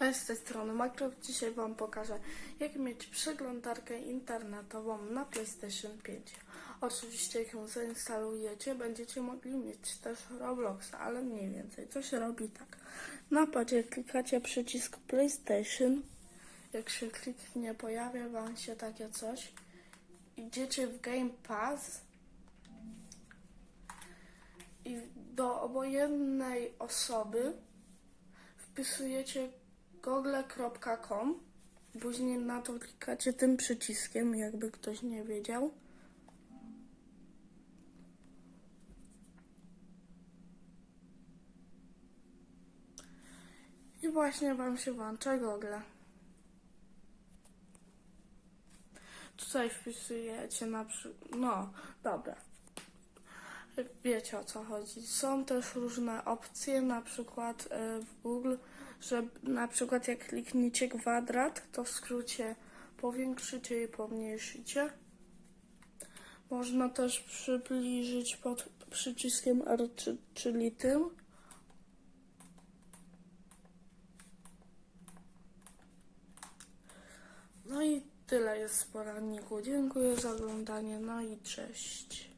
Hej, z tej strony Minecraft. Dzisiaj Wam pokażę, jak mieć przeglądarkę internetową na PlayStation 5. Oczywiście, jak ją zainstalujecie, będziecie mogli mieć też Robloxa, ale mniej więcej. To się robi tak. Na padzie klikacie przycisk PlayStation. Jak się kliknie, pojawia Wam się takie coś. Idziecie w Game Pass i do obojętnej osoby wpisujecie google.com później na to klikacie tym przyciskiem, jakby ktoś nie wiedział. I właśnie wam się włącza Google. Tutaj wpisujecie na przykład, no dobra, wiecie o co chodzi. Są też różne opcje, na przykład e, w Google, że na przykład jak klikniecie kwadrat, to w skrócie powiększycie i pomniejszycie. Można też przybliżyć pod przyciskiem R, czy- czyli tym. No i tyle jest w poradniku. Dziękuję za oglądanie, no i cześć.